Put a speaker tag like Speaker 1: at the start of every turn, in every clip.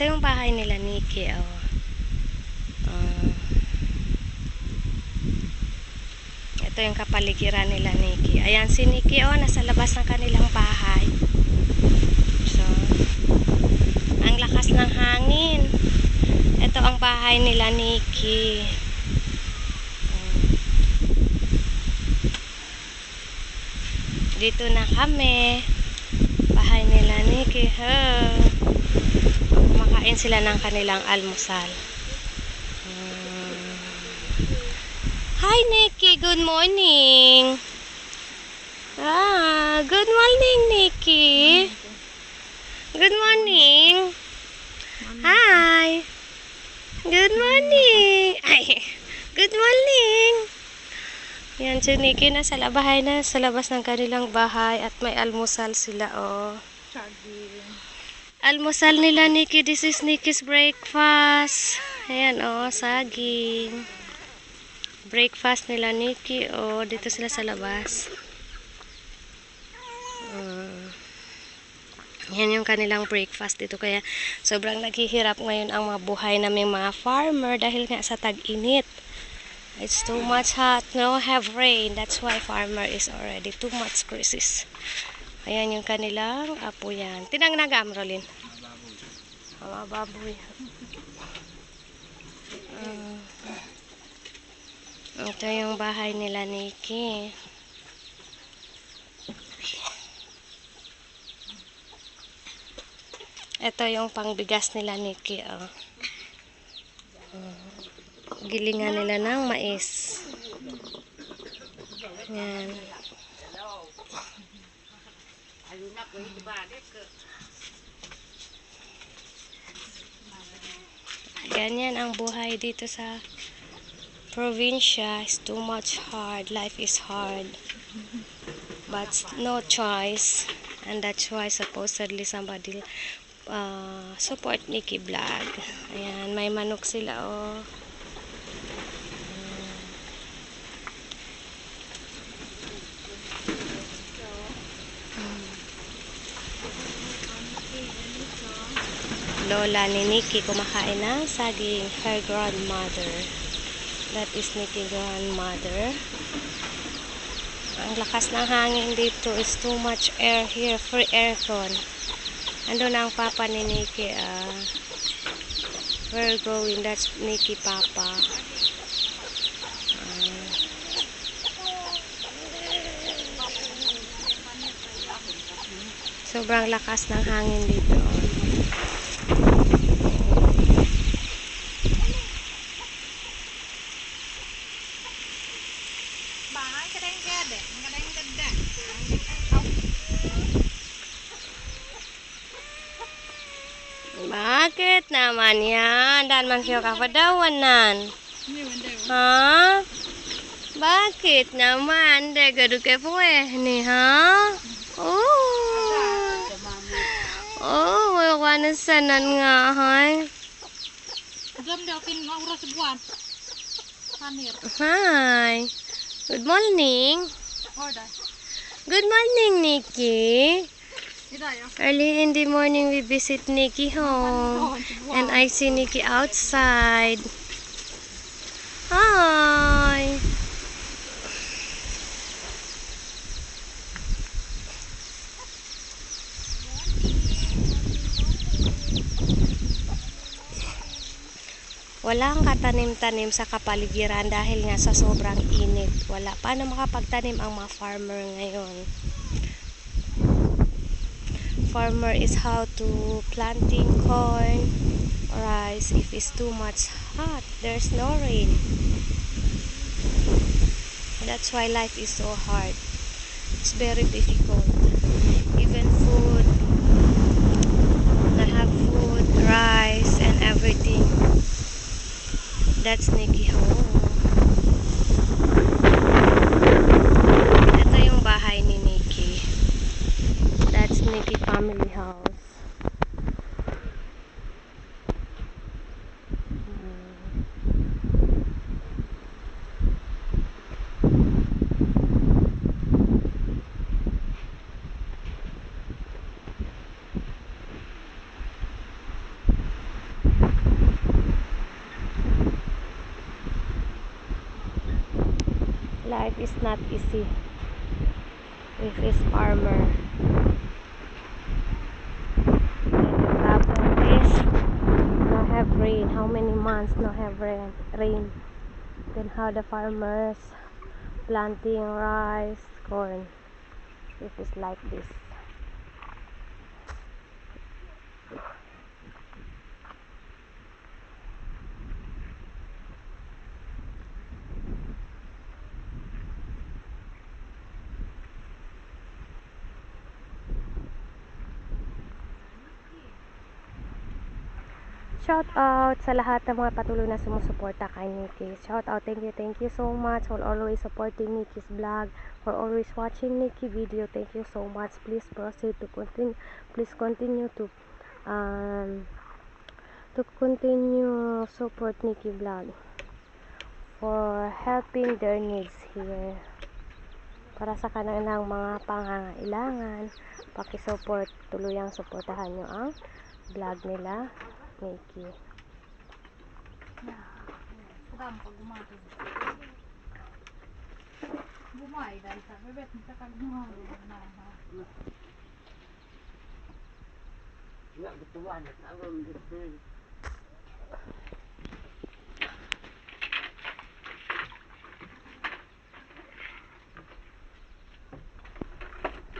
Speaker 1: Ito yung bahay nila Nikki, oh. Ah. ito yung kapaligiran nila Nikki. Ayan si Nikki, oh, nasa labas ng kanilang bahay. So, ang lakas ng hangin. Ito ang bahay nila Nikki. Dito na kami. Bahay nila Nikki. Oh. Kumakain sila ng kanilang almusal. Mm. Hi Nikki, good morning. Ah, good morning Nikki. Good morning. Hi. Good morning. Ay, good morning. Yan si Nikki na sa bahay na sa labas ng kanilang bahay at may almusal sila oh. Almusal nila Nikki, this is Nikki's breakfast. Ayan oh, saging. Breakfast nila Nikki oh, dito sila sa labas. Mm. Yan yung kanilang breakfast dito. Kaya sobrang naghihirap ngayon ang mga buhay naming mga farmer dahil nga sa tag-init. It's too much hot. No have rain. That's why farmer is already too much crisis. Ayan yung kanilang apo yan. Tinang nagam, Rolin. Mga baboy. Ah. ito yung bahay nila, Nikki. Ito yung pangbigas nila, Nikki. Oh. Mm. Gilingan nila ng mais. Yan. Ganyan ang buhay dito sa probinsya. It's too much hard. Life is hard. But no choice. And that's why supposedly somebody uh, support Nikki Vlog. Ayan, may manok sila oh. Lola ni Nikki kumakain ng saging her grandmother. That is Nikki grandmother. Ang lakas ng hangin dito is too much air here. Free aircon. Ando na ang papa ni Nikki. ah we're going. That's Nikki papa. Ah. sobrang lakas ng hangin dito. Bakit naman yan? Dahil man siya kapadawanan. Ha? Bakit naman? Dahil gado ka po eh. ni, ha? Oh! Oh, wala sanan nga,
Speaker 2: ha? Dam daw kin
Speaker 1: maura Good morning. Good morning, Nikki. Early in the morning, we visit Nikki home. And I see Nikki outside. Hi. Walang katanim-tanim sa kapaligiran dahil nga sa sobrang init. Wala. Paano makapagtanim ang mga farmer ngayon? Farmer is how to planting corn, rice if it's too much hot. There's no rain. That's why life is so hard. It's very difficult. Even food, That's Nikki home. Is not easy. If is farmer. And the problem is no have rain. How many months no have rain? Rain. Then how the farmers planting rice, corn. If it's like this. Shout out sa lahat ng mga patuloy na sumusuporta kay Nikki. Shout out, thank you, thank you so much for always supporting Nikki's vlog, for always watching Nikki video. Thank you so much. Please proceed to continue. Please continue to um to continue support Nikki vlog for helping their needs here. Para sa kanilang mga pangangailangan, paki-support, tuluyang suportahan nyo ang vlog nila. Nikki.
Speaker 2: Kadam pag gumato. Bumay dahil sa bebet mo sa kagmuhan na ha.
Speaker 3: Nggak betulan, abang betul.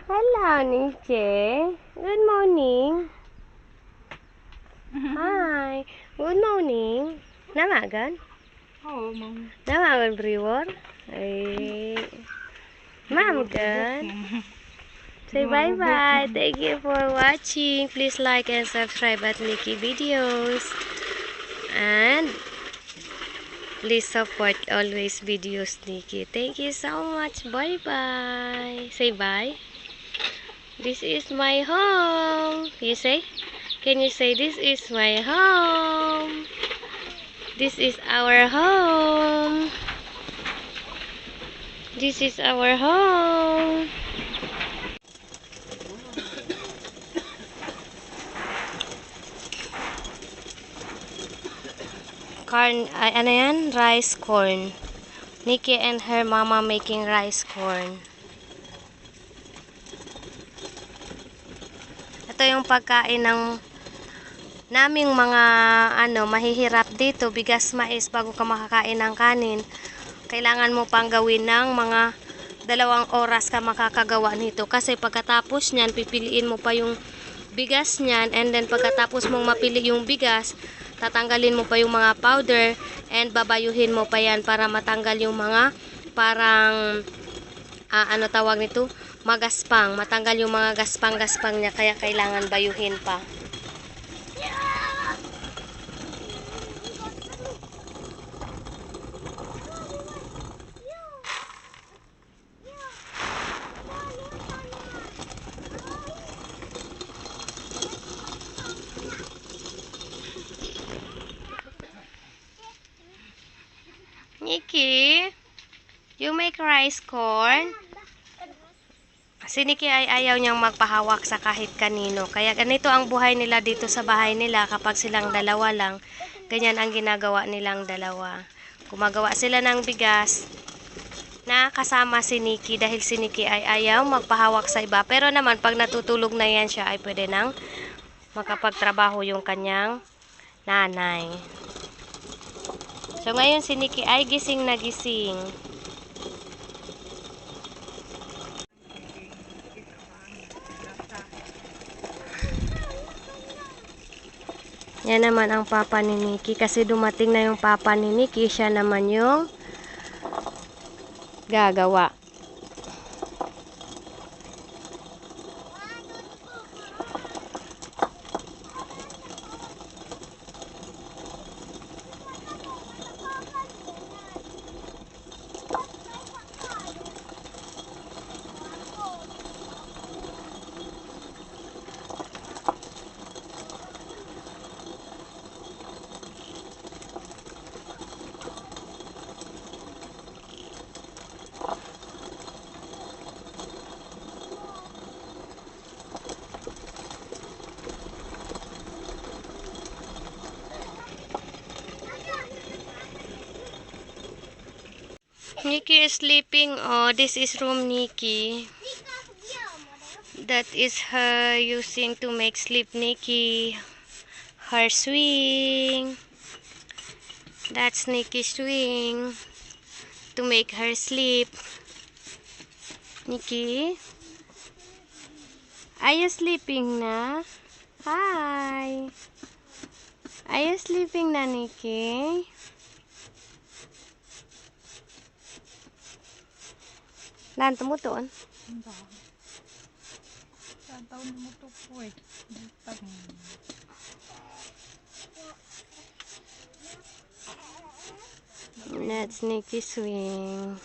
Speaker 1: Hello, Nikki. Good morning. Mm-hmm. Hi. Good morning. Namagan?
Speaker 2: Oo, ma'am.
Speaker 1: Namagan, Brewer? Mm-hmm. Ay. Ma'am, gan. Say bye-bye. Thank you for watching. Please like and subscribe at Nikki videos. And please support always videos, Nikki. Thank you so much. Bye-bye. Say bye. This is my home. You say? Can you say this is my home? This is our home. This is our home. Corn, ay, ano yan? Rice corn. Nikki and her mama making rice corn. Ito yung pagkain ng naming mga ano mahihirap dito bigas mais bago ka makakain ng kanin. Kailangan mo pang gawin ng mga dalawang oras ka makakagawa nito. Kasi pagkatapos niyan pipiliin mo pa yung bigas niyan and then pagkatapos mong mapili yung bigas tatanggalin mo pa yung mga powder and babayuhin mo pa yan para matanggal yung mga parang ah, ano tawag nito? Magaspang. Matanggal yung mga gaspang-gaspang niya kaya kailangan bayuhin pa Nikki, you make rice corn? Si Nikki ay ayaw niyang magpahawak sa kahit kanino. Kaya ganito ang buhay nila dito sa bahay nila kapag silang dalawa lang. Ganyan ang ginagawa nilang dalawa. Gumagawa sila ng bigas na kasama si Nikki dahil si Nikki ay ayaw magpahawak sa iba. Pero naman pag natutulog na yan siya ay pwede nang makapagtrabaho yung kanyang nanay. So ngayon si Nikki ay gising na gising. Yan naman ang papa ni Nikki kasi dumating na yung papa ni Nikki, siya naman yung gagawa. Nikki is sleeping. Oh, this is room Nikki. That is her using to make sleep Nikki. Her swing. That's Nikki's swing. To make her sleep. Nikki? Are you sleeping na? Hi. Are you sleeping na, Nikki? Lan, tumutuon.
Speaker 2: Ang dami. Saan taon mo to po eh. Tag-
Speaker 1: That's Nikki swing.